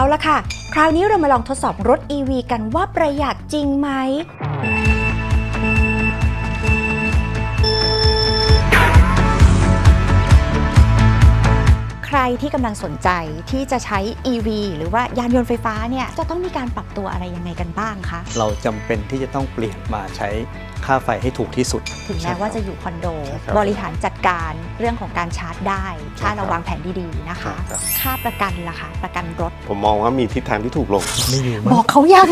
าละค่ะ คราวนี้เรามาลองทดสอบรถ EV กันว่าประหยัดจริงไหม รที่กำลังสนใจที่จะใช้ EV หรือว่ายานยนต์ไฟฟ้าเนี่ยจะต้องมีการปรับตัวอะไรยังไงกันบ้างคะ เราจำเป็นที่จะต้องเปลี่ยนมาใช้ค่าไฟให้ถูกที่สุด ถึงแม้ว่าจะอยู่คอนโดใช่ครับบริหารจัดการเรื่องของการชาร์จได้ ถ้าใช่ครับเราวางแผนดีๆนะคะครับค่าประกันล่ะคะ ประกันรถ ผมมองว่ามีทิศทางที่ถูกลง ไม่อยู่บมั้อกเขายัง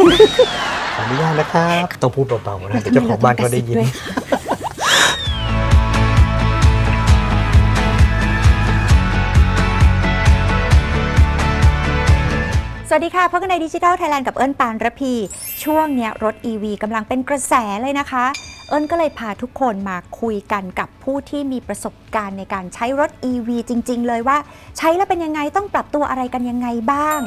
ขออนุญาตนะครับ ต้องพูดเบาๆนะเดี๋ยวเจ้าของบ้านเขาได้ยิน สวัสดีค่ะพบกันในดิจิทัลไทยแลนด์กับเอิญปานระพี ช่วงเนี้ยรถ EV กำลังเป็นกระแสเลยนะคะ เอิญก็เลยพาทุกคนมาคุยกันกับผู้ที่มีประสบการณ์ในการใช้รถ EV จริง ๆ เลยว่า ใช้แล้วเป็นยังไงต้องปรับตัวอะไรกันยังไงบ้าง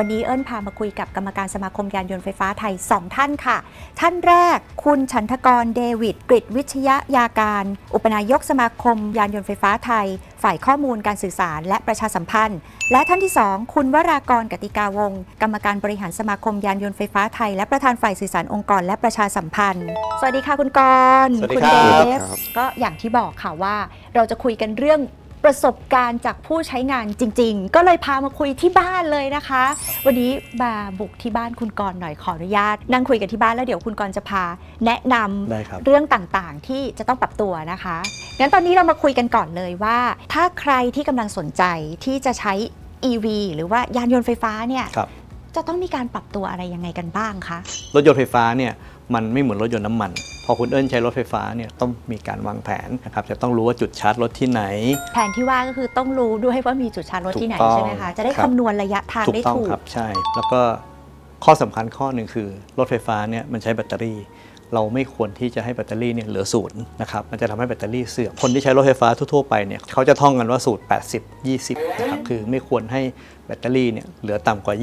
วันนี้เอิญพามาคุยกับกรรมการสมาคมยานยนต์ไฟฟ้าไทย 2 ท่านค่ะ ท่านแรกคุณฉันทกรเดวิดกริตวิชยยาการ อุปนายกสมาคมยานยนต์ไฟฟ้าไทย ฝ่ายข้อมูลการสื่อสารและประชาสัมพันธ์ และท่านที่ 2 คุณวรากรกติกาวงศ์กรรมการบริหารสมาคมยานยนต์ไฟฟ้าไทย และประธานฝ่ายสื่อสารองค์กรและประชาสัมพันธ์ สวัสดีค่ะคุณกรณ์สวัสดีคุณครับเดฟครับก็อย่างที่บอกค่ะว่าเราจะคุยกันเรื่อง ประสบการณ์จากผู้ใช้งานจริง ๆ ก็เลยพามาคุยที่บ้านเลยนะคะ วันนี้มาบุกที่บ้านคุณกรณ์หน่อยขออนุญาต นั่งคุยกันที่บ้านแล้วเดี๋ยวคุณกรณ์จะพาแนะนำได้ครับ เรื่องต่างๆ ที่จะต้องปรับตัวนะคะงั้นตอนนี้เรามาคุยกันก่อนเลยว่า ถ้าใครที่กำลังสนใจที่จะใช้ EV หรือว่ายานยนต์ไฟฟ้าเนี่ยครับ จะต้องมีการปรับตัวอะไรยังไงกันบ้างคะ รถยนต์ไฟฟ้าเนี่ยมันไม่เหมือนรถยนต์น้ำมันพ อคุณเอิญใช้รถไฟฟ้าเนี่ยต้องมีการวางแผนนะครับจะต้องรู้ว่าจุดชาร์จรถที่ไหน แผนที่ว่าก็คือต้องรู้ด้วยว่ามีจุดชาร์จรถที่ไหนถูกต้องใช่ไหมคะจะได้ครับคำนวณระยะทางถูได้กต้องถูกครับใช่ แล้วก็ข้อสำคัญข้อหนึ่งคือรถไฟฟ้าเนี่ยมันใช้แบตเตอรี่ เราไม่ควรที่จะให้แบตเตอรี่เนี่ยเหลือศูนย์นะครับ มันจะทำให้แบตเตอรี่เสื่อม คนที่ใช้รถไฟฟ้าทั่วๆไปเนี่ยเขาจะท่องกันว่าสูตร 80 20 นะครับ คือไม่ควรให้แบตเตอรี่เนี่ยเหลือต่ำกว่า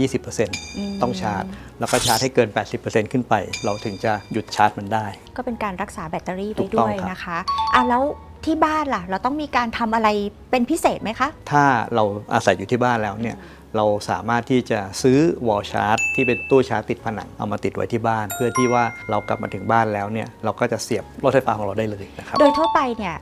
20%ต้องชาร์จ แล้วก็ชาร์จให้เกิน 80%ขึ้นไป เราถึงจะหยุดชาร์จมันได้ ก็เป็นการรักษาแบตเตอรี่ไปถูกต้ด้องวยครับนะคะอะแล้วที่บ้านล่ะ เราต้องมีการทำอะไรเป็นพิเศษไหมคะ ถ้าเราอาศัยอยู่ที่บ้านแล้วเนี่ย เราสามารถที่จะซื้อวอลชาร์จที่เป็นตู้ชาร์จติดผนังเอามาติดไว้ที่บ้าน เพื่อที่ว่าเรากลับมาถึงบ้านแล้วเนี่ยเราก็จะเสียบรถไฟฟ้าของเราได้เลยนะครับ โดยทั่วไปเนี่ย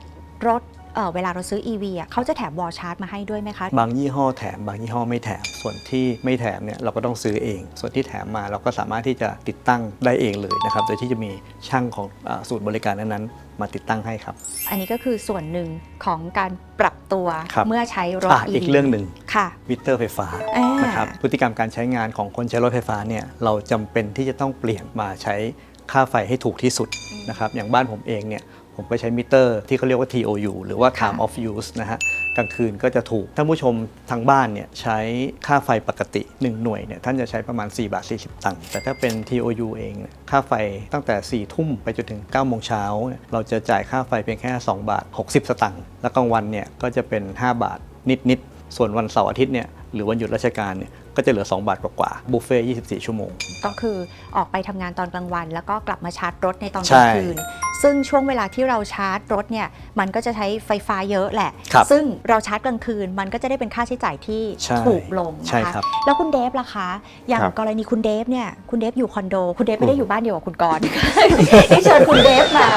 รถ เอ่อเวลาเราซื้อ EV อะเขาจะแถมวอลชาร์จมาให้ด้วยไหมคะ บางยี่ห้อแถมบางยี่ห้อไม่แถม ส่วนที่ไม่แถมเนี่ยเราก็ต้องซื้อเอง ส่วนที่แถมมาเราก็สามารถที่จะติดตั้งได้เองเลยนะครับ โดยที่จะมีช่างของอาศูนย์บริการนั้นๆมาติดตั้งให้ครับ อันนี้ก็คือส่วนหนึ่งของการปรับตัวครับเมื่อใช้รถอะ EV อีกเรื่องหนึ่งค่ะมิเตอร์ไฟฟ้าอ่านนะครับพฤติกรรมการใช้งานของคนใช้รถไฟฟ้าเนี่ยเราจำเป็นที่จะต้องเปลี่ยนมาใช้ค่าไฟให้ถูกที่สุดนะครับอย่างบ้านผมเองเนี่ย ผมก็ใช้มิเตอร์ที่เขาเรียกว่า TOU หรือว่า time of use นะฮะ กลางคืนก็จะถูก ท่านผู้ชมทางบ้านเนี่ยใช้ค่าไฟปกติ 1 หน่วยเนี่ยท่านจะใช้ประมาณ 4 บาท 40 ตังค์ แต่ถ้าเป็น TOU เองเนี่ยค่าไฟตั้งแต่ 4 ทุ่มไปจนถึง 9 โมงเช้าเนี่ยเราจะจ่ายค่าไฟเพียงแค่ 2 บาท 60 สตังค์ แล้วกลางวันเนี่ยก็จะเป็น 5 บาทนิดๆ ส่วนวันเสาร์อาทิตย์เนี่ยหรือวันหยุดราชการเนี่ยก็จะเหลือ 2 บาทกว่าๆบุฟเฟ่ต์24 ชั่วโมง ก็คือออกไปทำงานตอนกลางวัน แล้วก็กลับมาชาร์จรถในตอนกใช่ลางคืน ซึ่งช่วงเวลาที่เราชาร์จรถเนี่ยมันก็จะใช้ไฟฟ้าเยอะแหละ ครับซึ่งเราชาร์จกลางคืน มันก็จะได้เป็นค่าใช้จ่ายที่ใช่ถูกลงใช่นะคะ ครับแล้วคุณเดฟล่ะคะ อย่างครับ กรณีคุณเดฟเนี่ยคุณเดฟอยู่คอนโด คุณเดฟไม่ได้อยู่บ้านเดียวกับคุณกรณ์ ที่เชิญคุณเดฟมา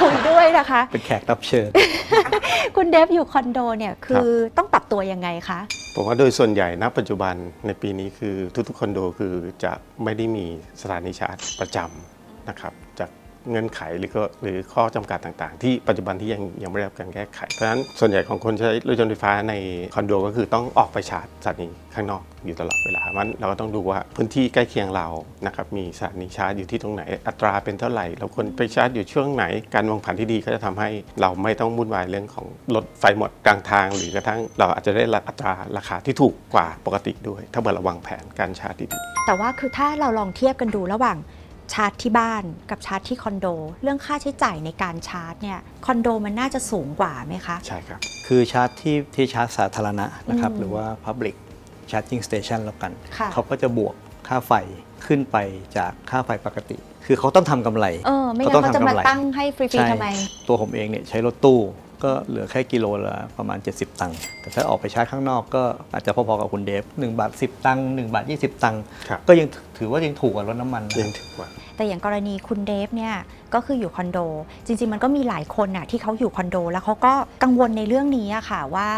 คุยด้วยนะคะ เป็นแขกรับเชิญ คุณเดฟอยู่คอนโดเนี่ยคือต้องปรับตัวยังไงคะผมว่าโดยส่วนใหญ่ณปัจจุบันในปีนี้คือทุกๆคอนโดคือจะไม่ได้มีสถานีชาร์จประจำนะครับจาก เงื่อนไขหรือก็หรือข้อจำกัดต่างๆ ที่ปัจจุบันที่ยังยังไม่ได้รับการแก้ไข เพราะฉะนั้นส่วนใหญ่ของคนใช้รถยนต์ไฟฟ้าในคอนโดก็คือต้องออกไปชาร์จสถานีข้างนอกอยู่ตลอดเวลามันเราก็ต้องดูว่าพื้นที่ใกล้เคียงเรานะครับมีสถานีชาร์จอยู่ที่ตรงไหน อัตราเป็นเท่าไหร่ เราควรไปชาร์จอยู่ช่วงไหน การวางแผนที่ดีก็จะทำให้เราไม่ต้องวุ่นวายเรื่องของรถไฟหมดกลางทาง หรือกระทั่งเราอาจจะได้อัตราราคาที่ถูกกว่าปกติด้วย ถ้าเกิดเราวางแผนการชาร์จดีๆแต่ว่าคือถ้าเราลองเทียบกันดูระหว่าง ชาร์จที่บ้านกับชาร์จที่คอนโด เรื่องค่าใช้จ่ายในการชาร์จเนี่ยคอนโดมันน่าจะสูงกว่าไหมคะ ใช่ครับ คือชาร์จที่ที่ชาร์จสาธารณะนะครับอืมหรือว่า Public Charging Station แล้วกัน ค่ะเขาก็จะบวกค่าไฟขึ้นไปจากค่าไฟปกติ คือเขาต้องทำกำไร เออ ไม่งั้ก็ต้อนงเขาจะทำมากำไรตั้งให้ฟรีใช่ๆทำไม ตัวผมเองเนี่ยใช้รถตู้ ก็เหลือแค่กิโลละประมาณ 70 ตังค์แต่ถ้าออกไปชาร์จข้างนอกก็อาจจะพอๆกับคุณเดฟ1บาท10 ตังค์1บาท20 ตังค์ครับ ก็ยังถือว่ายังถูกกว่ารถน้ำมันนะ ยังถือว่า แต่อย่างกรณีคุณเดฟเนี่ยก็คืออยู่คอนโด จริง ๆ มันก็มีหลายคนน่ะที่เขาอยู่คอนโด แล้วเขาก็กังวลในเรื่องนี้อะค่ะว่า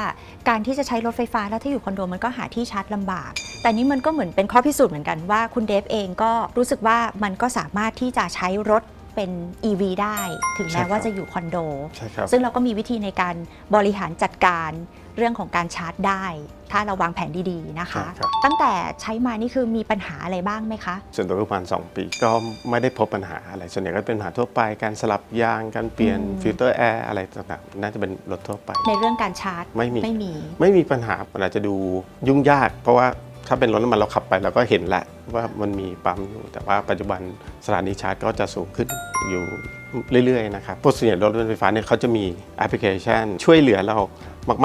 การที่จะใช้รถไฟฟ้าแล้วถ้าอยู่คอนโดมันก็หาที่ชาร์จลำบาก แต่นี่มันก็เหมือนเป็นข้อพิสูจน์เหมือนกันว่าคุณเดฟเองก็รู้สึกว่ามันก็สามารถที่จะใช้รถ เป็น EV ได้ ถึงใช่แม้ครับว่าจะอยู่คอนโด ใช่ครับ ซึ่งเราก็มีวิธีในการบริหารจัดการเรื่องของการชาร์จได้ ถ้าเราวางแผนดีๆนะคะ ใช่ครับ ตั้งแต่ใช้มานี่คือมีปัญหาอะไรบ้างไหมคะ ส่วนตัวประมาณ2ปีก็ไม่ได้พบปัญหาอะไร ส่วนใหญ่ก็เป็นปัญหาทั่วไปการสลับยางการเปลี่ยนอืม ฟิลเตอร์แอร์อะไรต่างๆ น่าจะเป็นรถทั่วไป ในเรื่องการชาร์จไม่มี ไม่มี ไม่มีปัญหามันอาจจะดูยุ่งยาก เพราะว่า ถ้าเป็นรถน้ำมันเราขับไปเราก็เห็นแหละว่ามันมีปั๊มอยู่แต่ว่าปัจจุบันสถานีชาร์จก็จะสูงขึ้นอยู่เรื่อยๆนะครับพวกส่วนใหญ่รถไฟฟ้าเนี่ยเขาจะมีแอปพลิเคชัน ช่วยเหลือเรา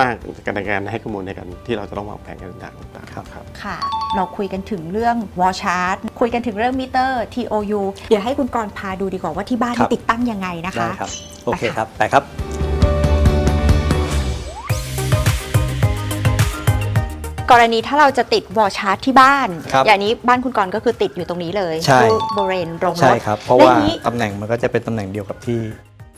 มากๆในการให้ข้อมูลในการที่เราจะต้องวางแผนกันต่างๆครับค่ะ เราคุยกันถึงเรื่องวอลชาร์จคุยกันถึงเรื่องมิเตอร์ TOU เดี๋ยวให้คุณกรณ์พาดูดีกว่าว่าที่บ้านครับนี่ติดตั้งยังไงนะคะได้ครับโอเคไปค่ะครับไปครับ กรณีถ้าเราจะติดวอลชาร์จที่บ้าน ครับอย่างนี้บ้านคุณกรณ์ก็คือติดอยู่ตรงนี้เลยใช่ ที่บริเวณโรงรใช่ถครับ เพราะและว่านี้ ตำแหน่งมันก็จะเป็นตำแหน่งเดียวกับที่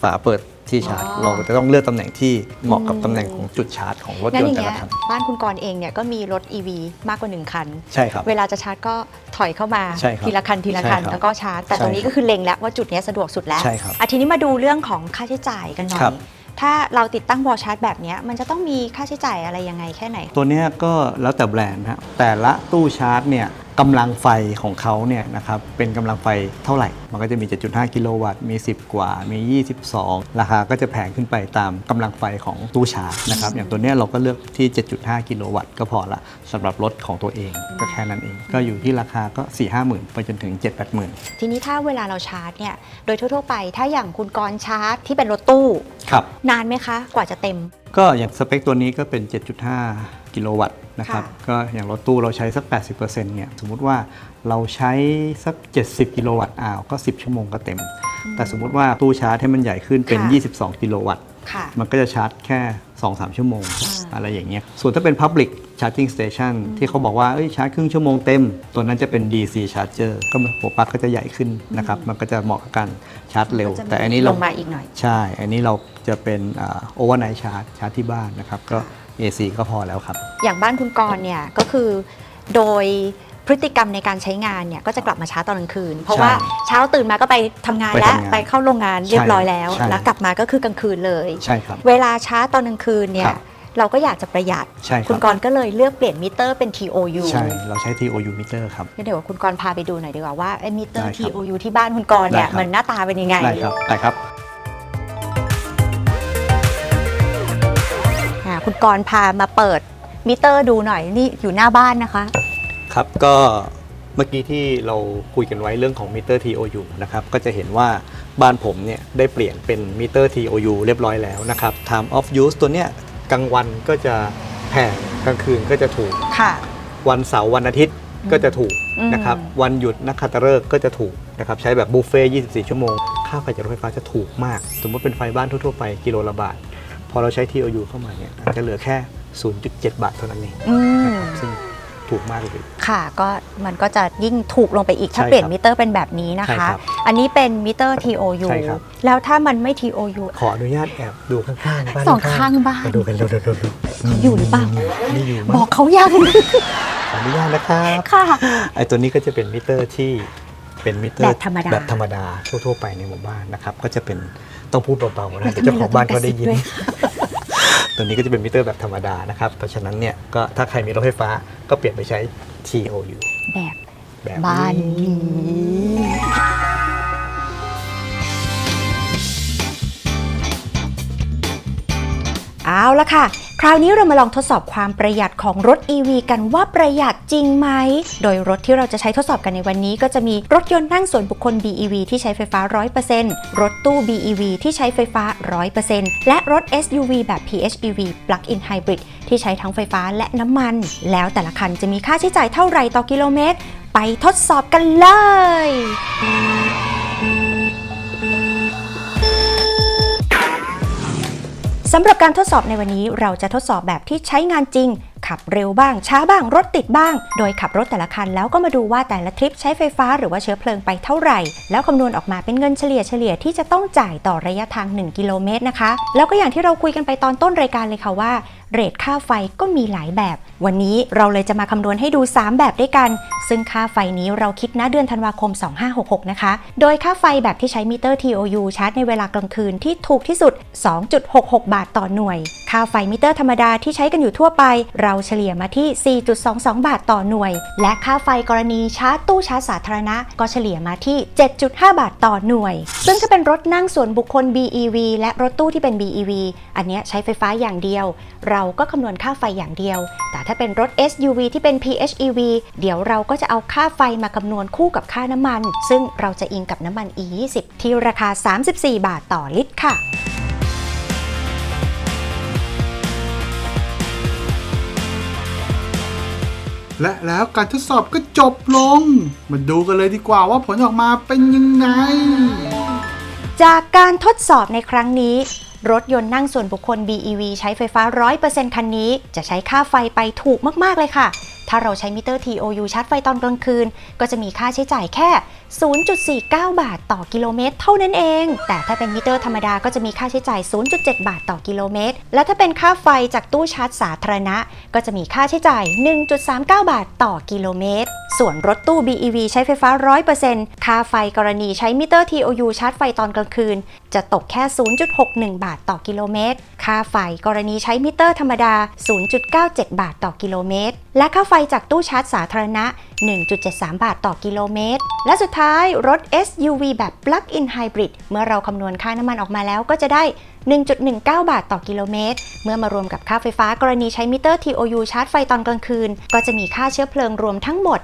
ฝาเปิดที่ชาร์จ อ๋อ เราจะต้องเลือกตำแหน่งที่เหมาะกับอืมตำแหน่งของจุดชาร์จของรถงั้ยนนอต์ย่างแต่เงี้ละยคัน บ้านคุณกรณ์เองเนี่ยก็มีรถ EV มากกว่า 1 คัน ใช่ครับ เวลาจะชาร์จก็ถอยเข้ามาใช่ครับทีละคันทีละคันใช่ครับแล้วก็ชาร์จ แต่ใช่ตรงนี้ก็คือเล็งแล้วว่าจุดเนี้ยสะดวกสุดแล้วใช่ครับอะทีนี้มาดูเรื่องของค่าใช้จ่ายกันหน่อครัย บ ถ้าเราติดตั้งวอลชาร์จแบบนี้มันจะต้องมีค่าใช้จ่ายอะไรยังไงแค่ไหน ตัวนี้ก็แล้วแต่แบรนด์นะแต่ละตู้ชาร์จเนี่ย กำลังไฟของเขาเนี่ยนะครับเป็นกำลังไฟเท่าไหร่ มันก็จะมี 7.5 กิโลวัตต์มี 10 กว่ามี 22 ราคาก็จะแพงขึ้นไปตามกำลังไฟของตู้ชาร์จนะครับอย่างตัวเนี้ยเราก็เลือกที่ 7.5 กิโลวัตต์ก็พอละสำหรับรถของตัวเองก็แค่นั้นเอง ก็อยู่ที่ราคาก็ 4 5 0 0 0 0 ไปจนถึง 7 8 0 0 0 0 ทีนี้ถ้าเวลาเราชาร์จเนี่ยโดยทั่วๆไปถ้าอย่างคุณกรณ์ชาร์จที่เป็นรถตู้ ครับ นานไหมคะ กว่าจะเต็ม ก็อย่างสเปคตัวนี้ก็เป็น 7.5 กิโลวัตต์ นะครับค่ะก็อย่างรถตู้เราใช้สัก 80%เนี่ยสมมุติว่าเราใช้สัก 70 กิโลวัตต์อ้าวก็ 10 ชั่วโมงก็เต็ม แต่สมมุติว่าตู้ชาร์จให้มันใหญ่ขึ้นเป็นค่ะ22 กิโลวัตต์ค่ะมันก็จะชาร์จแค่ 2-3 ชั่วโมงอ่าอะไรอย่างเงี้ยส่วนถ้าเป็น Public Charging Station ที่เขาบอกว่าเอ้ยชาร์จครึ่งชั่วโมงเต็ม ตัวนั้นจะเป็น DC Charger ก็หัวปลั๊กก็จะใหญ่ขึ้นนะครับ มันก็จะเหมาะกับการชาร์จเร็วก็จะมีแต่อันนี้ลเรางมาอีกหน่อย ใช่ อันนี้เราจะเป็นโอเวอร์ไนท์ชาร์จชาร์จที่บ้านนะครับก็ AC ก็พอแล้วครับ อย่างบ้านคุณกรณ์เนี่ยก็คือโดยพฤติกรรมในการใช้งานเนี่ยก็จะกลับมาชาร์จตอนกลางคืน เพราะใช่ว่าเช้าตื่นมาก็ไปทำงานไปแล้วทำงานไปเข้าโรงงานเรียบร้อยแล้วใช่ แล้วกลับมาก็คือกลางคืนเลย ใช่ครับ เวลาชาร์จตอนกลางคืนเนี่ครัยบเราก็อยากจะประหยัด ใช่คคุรัณบ กรณ์ก็เลยเลือกเปลี่ยนมิเตอร์เป็น TOU ใช่ เราใช้ TOU meter ครับ งั้นเดี๋ยวคุณกรณ์พาไปดูหน่อยดีกว่าว่าไอ้มิเตอร์ ได้ครับ TOU ที่บ้านคุณกรณ์เนี่ยได้ครับ มันหน้าตาเป็นยังไง ได้ครับได้ครับ กรณ์พามาเปิดมิเตอร์ดูหน่อยนี่อยู่หน้าบ้านนะคะ ครับก็เมื่อกี้ที่เราคุยกันไว้เรื่องของมิเตอร์ TOU นะครับก็จะเห็นว่าบ้านผมเนี่ยได้เปลี่ยนเป็นมิเตอร์ TOU เรียบร้อยแล้วนะครับ time of use ตัวเนี้ยกลางวันก็จะแพงกลางคืนก็จะถูก ค่ะ วันเสาร์วันอาทิตย์ก็จะถูกอืม นะครับวันหยุดนักขัตฤกษ์ก็จะถูกนะครับใช้แบบบุฟเฟ่ต์24 ชั่วโมง ค่าไฟจากรถไฟฟ้าจะถูกมาก สมมติเป็นไฟบ้านทั่วๆไปกิโลละบาท พอเราใช้ TOU เข้ามาเนี่ยอาจจะเหลือแค่ 0.7 บาทเท่านั้นเองอืมนะครับซึ่งถูกมากเลย ค่ะก็มันก็จะยิ่งถูกลงไปอีกถ้าใช่ครับเปลี่ยนมิเตอร์เป็นแบบนี้นะใช่คะ ครับอันนี้เป็นมิเตอร์ TOU ใช่ครับ แล้วถ้ามันไม่ TOU ขออนุญาตแอบดูข้างๆบ้านสองข้างบ้าน มาดูกันเร็วๆเขาอยู่หรือเปล่า ไม่อยู่บมั้องกเขายังขออนุญาตนะครับค่ะ ไอ้ตัวนี้ก็จะเป็นมิเตอร์ที่ เป็นมิเตอร์แบบธรรมดาแบบธรรมดาทั่ว ๆ ไปในหมู่บ้านนะครับก็จะเป็นต้องพูดเบาๆนะเดี๋ยวเจ้าของบ้านก็ได้ยินด้วยตัวนี้ก็จะเป็นมิเตอร์แบบธรรมดานะครับเพราะฉะนั้นเนี่ยก็ถ้าใครมีรถไฟฟ้าก็เปลี่ยนไปใช้ TOU แบบแบบบ้านนี้ เอาละค่ะ คราวนี้เรามาลองทดสอบความประหยัดของรถ EV กันว่าประหยัดจริงไหม โดยรถที่เราจะใช้ทดสอบกันในวันนี้ ก็จะมีรถยนต์นั่งส่วนบุคคล BEV ที่ใช้ไฟฟ้า 100%รถตู้ BEV ที่ใช้ไฟฟ้า 100%และรถ SUV แบบ PHEV Plug-in Hybrid ที่ใช้ทั้งไฟฟ้าและน้ำมัน แล้วแต่ละคันจะมีค่าใช้จ่ายเท่าไหร่ต่อกิโลเมตร ไปทดสอบกันเลย สำหรับการทดสอบในวันนี้เราจะทดสอบแบบที่ใช้งานจริง ขับเร็วบ้าง ช้าบ้างรถติดบ้าง โดยขับรถแต่ละคันแล้วก็มาดูว่าแต่ละทริปใช้ไฟฟ้าหรือว่าเชื้อเพลิงไปเท่าไหร่ แล้วคำนวณออกมาเป็นเงินเฉลี่ยเฉลี่ยที่จะต้องจ่ายต่อระยะทาง 1 กิโลเมตรนะคะ แล้วก็อย่างที่เราคุยกันไปตอนต้นรายการเลยค่ะว่าเรทค่าไฟก็มีหลายแบบ วันนี้เราเลยจะมาคำนวณให้ดู 3 แบบด้วยกัน ซึ่งค่าไฟนี้เราคิดนะเดือนธันวาคม 2566 นะคะ โดยค่าไฟแบบที่ใช้มิเตอร์ TOU ชาร์จในเวลากลางคืนที่ถูกที่สุด 2.66 บาทต่อหน่วย ค่าไฟมิเตอร์ธรรมดาที่ใช้กันอยู่ทั่วไป เราเฉลี่ยมาที่ 4.22 บาทต่อหน่วย และค่าไฟกรณีชาร์จตู้ชาร์จสาธารณะ ก็เฉลี่ยมาที่ 7.5 บาทต่อหน่วย ซึ่งถ้าเป็นรถนั่งส่วนบุคคล BEV และรถตู้ที่เป็น BEV อันนี้ใช้ไฟฟ้าอย่างเดียว เราก็คำนวณค่าไฟอย่างเดียว แต่ถ้าเป็นรถ SUV ที่เป็น PHEV เดี๋ยวเราก็จะเอาค่าไฟมาคำนวณคู่กับค่าน้ำมัน ซึ่งเราจะอิงกับน้ำมัน E20 ที่ราคา 34 บาทต่อลิตรค่ะ และแล้วการทดสอบก็จบลง มาดูกันเลยดีกว่าว่าผลออกมาเป็นยังไง จากการทดสอบในครั้งนี้ รถยนต์นั่งส่วนบุคคล BEV ใช้ไฟฟ้า 100%คันนี้ จะใช้ค่าไฟไปถูกมาก ๆ เลยค่ะ ถ้าเราใช้มิเตอร์ TOU ชาร์จไฟตอนกลางคืน ก็จะมีค่าใช้จ่ายแค่ 0.49 บาทต่อกิโลเมตร เท่านั้นเอง แต่ถ้าเป็นมิเตอร์ธรรมดาก็จะมีค่าใช้จ่าย 0.7 บาทต่อกิโลเมตร และถ้าเป็นค่าไฟจากตู้ชาร์จสาธารณะ ก็จะมีค่าใช้จ่าย 1.39 บาทต่อกิโลเมตร ส่วนรถตู้ BEV ใช้ไฟฟ้า 100%ค่าไฟกรณีใช้มิเตอร์ TOU ชาร์จไฟตอนกลางคืน จะตกแค่ 0.61 บาทต่อกิโลเมตร ค่าไฟกรณีใช้มิเตอร์ธรรมดา 0.97 บาทต่อกิโลเมตร และค่าไฟจากตู้ชาร์จสาธารณะ 1.73 บาทต่อกิโลเมตร และสุดท้ายรถ SUV แบบ Plug-in Hybrid เมื่อเราคำนวณค่าน้ำมันออกมาแล้วก็จะได้ 1.19 บาทต่อกิโลเมตร เมื่อมารวมกับค่าไฟฟ้ากรณีใช้มิเตอร์ TOU ชาร์จไฟตอนกลางคืน ก็จะมีค่าเชื้อเพลิงรวมทั้งหมด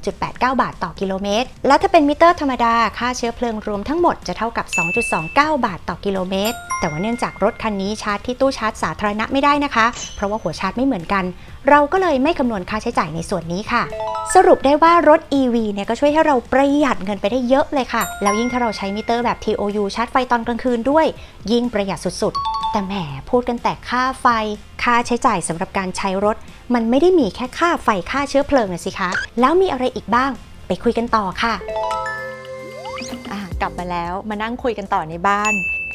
1.89 บาทต่อกิโลเมตร และถ้าเป็นมิเตอร์ธรรมดา ค่าเชื้อเพลิงรวมทั้งหมดจะเท่ากับ 2.29 บาทต่อกิโลเมตร แต่ว่าเนื่องจากรถคันนี้ชาร์จที่ตู้ชาร์จสาธารณะไม่ได้นะคะ เพราะว่าหัวชาร์จไม่เหมือนกัน เราก็เลยไม่คำนวณค่าใช้จ่ายในส่วนนี้ค่ะ สรุปได้ว่ารถ EV เนี่ยก็ช่วยให้เราประหยัดเงินไปได้เยอะเลยค่ะ แล้วยิ่งถ้าเราใช้มิเตอร์แบบ TOU ชาร์จไฟตอนกลางคืนด้วย ยิ่งประหยัดสุดๆ แต่แหมพูดกันแต่ค่าไฟ ค่าใช้จ่ายสำหรับการใช้รถ มันไม่ได้มีแค่ค่าไฟค่าเชื้อเพลิงนะสิคะ แล้วมีอะไรอีกบ้าง ไปคุยกันต่อค่ะอะกลับมาแล้วมานั่งคุยกันต่อในบ้าน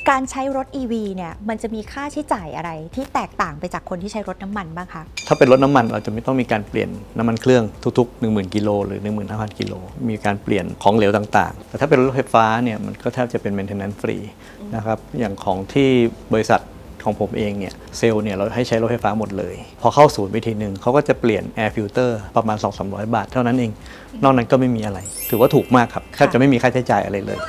การใช้รถ EV เนี่ยมันจะมีค่าใช้จ่ายอะไรที่แตกต่างไปจากคนที่ใช้รถน้ำมันบ้างคะ ถ้าเป็นรถน้ำมันเราจะไม่ต้องมีการเปลี่ยนน้ำมันเครื่องทุก ๆ 10,000กิโลหรือ 15,000กิโลมีการเปลี่ยนของเหลวต่างๆ แต่ถ้าเป็นรถไฟฟ้าเนี่ยมันก็แทบจะเป็น maintenance free นะครับอย่างของที่บริษัทของผมเองเนี่ยเซลล์เนี่ยเราให้ใช้รถไฟฟ้าหมดเลย พอเข้าศูนย์วิธีหนึ่งเขาก็จะเปลี่ยน air filter ประมาณ 2-300 บาท เท่านั้นเอง นอกนั้นก็ไม่มีอะไร ถือว่าถูกมากครับแทบจะไม่มีค่าใช้จ่ายอะไรเลย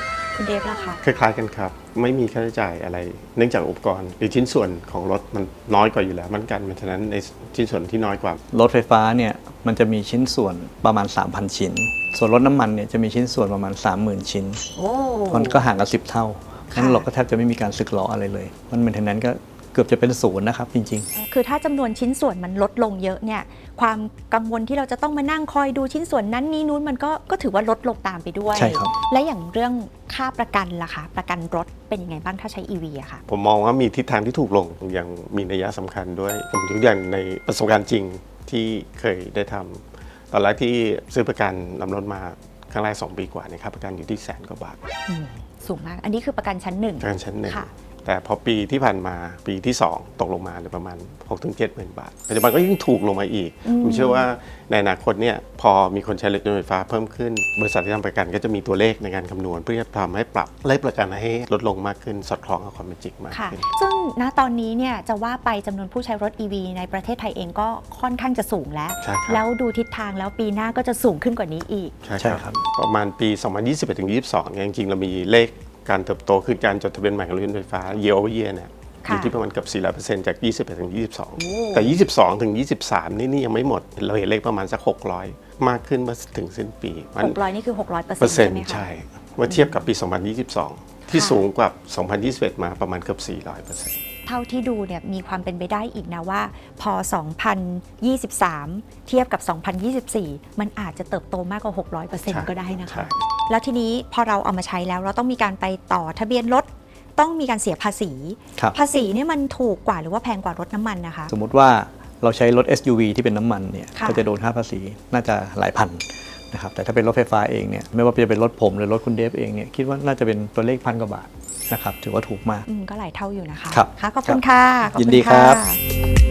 คุณเดฟล่ะคะคล้ายๆกันครับ ไม่มีค่าใช้จ่ายอะไร เนื่องจากอุปกรณ์หรือชิ้นส่วนของรถมันน้อยกว่าอยู่แล้วเหมันกันเพราะฉะนั้นในชิ้นส่วนที่น้อยกว่ารถไฟฟ้าเนี่ยมันจะมีชิ้นส่วนประมาณ 3,000 ชิ้น ส่วนรถน้ำมันเนี่ยจะมีชิ้นส่วนประมาณ 30,000 ชิ้น โอ้ มันก็ห่างกัน10เท่าค่ะงั้นเราก็แทบจะไม่มีการสึกหรออะไรเลย มันเป็นทนั้นก็เกือบจะเป็นศูนย์นะครับจริง คือถ้าจำนวนชิ้นส่วนมันลดลงเยอะเนี่ยความกังวลที่เราจะต้องมานั่งคอยดูชิ้นส่วนนั้นนี้นู้นมันก็ก็ถือว่าลดลงตามไปด้วย ใช่ครับ และอย่างเรื่องค่าประกันล่ะคะประกันรถเป็นยังไงบ้างถ้าใช้ EV อะค่ะผมมองว่ามีทิศทางที่ถูกลงอย่างมีนัยสำคัญด้วย ผมยกตัวอย่างในประสบการณ์จริงที่เคยได้ทำตอนแรกที่ซื้อประกันนำรถมาครั้งแรก2ปีกว่าเนยครับประกันอยู่ที่แสนกว่าบาท อืมสูงมาก อันนี้คือประกันชั้นหนึ่งประกันชั้นหนึ่ง ค่ะ แต่พอปีที่ผ่านมาปีที่ 2 ตกลงมาเหลือประมาณ 6-7ถึงหมื่นบาท ปัจจุบันก็ยิ่งถูกลงมาอีกอืมผมเชื่อว่าในอนาคตเนี่ยพอมีคนใช้รถยนต์ไฟฟ้าเพิ่มขึ้น บริษัทที่ทำประกันก็จะมีตัวเลขในการคำนวณ เพื่อจะทำให้ปรับเลขประกันให้ลดลงมากขึ้นสอดคล้องกับความเป็นจริงมากค่ะ ขึ้น ซึ่งณตอนนี้เนี่ยจะว่าไปจำนวนผู้ใช้รถ EV ในประเทศไทยเองก็ค่อนข้างจะสูงแล้ว ใช่ครับ แล้วดูทิศทางแล้วปีหน้าก็จะสูงขึ้นกว่านี้อีก ใช่ครับ ประมาณปี 2021ถึง22เนี่ยจริงๆ เรามีเลข การเติบโตคือการจดทะเบียนใหม่ของรถยนต์ไฟฟ้า year over year เนี่ยอค่ะยู่ที่ประมาณเกับ 400%จาก 21ถึงโอ้22 แต่ 22ถึง23 นี่นี่ยังไม่หมด เราเห็นเลขประมาณสัก 600 มากขึ้นเมื่อถึงสิ้นปีมัน600 นี่คือ 600เปอร์เปอร์เซ็เซ็นนต์ต์ใช่ไหมคะใช่ เมื่อเทียบกับปี 2022 ที่ค่ะสูงกว่า 2021 มาประมาณเกือบ 400%เท่าที่ดูเนี่ยมีความเป็นไปได้อีกนะว่า พอ 2023 เทียบกับ 2024 มันอาจจะเติบโตมากกว่า 600%ก็ได้นะคะใช่ แล้วทีนี้พอเราเอามาใช้แล้วเราต้องมีการไปต่อทะเบียนรถต้องมีการเสียภาษี ครับ ภาษีเนี่ยมันถูกกว่าหรือว่าแพงกว่ารถน้ำมันนะคะ สมมุติว่าเราใช้รถ SUV ที่เป็นน้ำมันเนี่ยค่ะ ก็จะโดนค่าภาษีน่าจะหลายพันนะครับแต่ถ้าเป็นรถไฟฟ้าเองเนี่ยไม่ว่าจะเป็นรถผมหรือรถคุณเดฟเองเนี่ยคิดว่าน่าจะเป็นตัวเลขพันกว่าบาทนะครับถือว่าถูกมาก อืมก็หลายเท่าอยู่นะคะครับค่ะขอบคุณครับค่ะขอบยินคุณดีครับค่ะ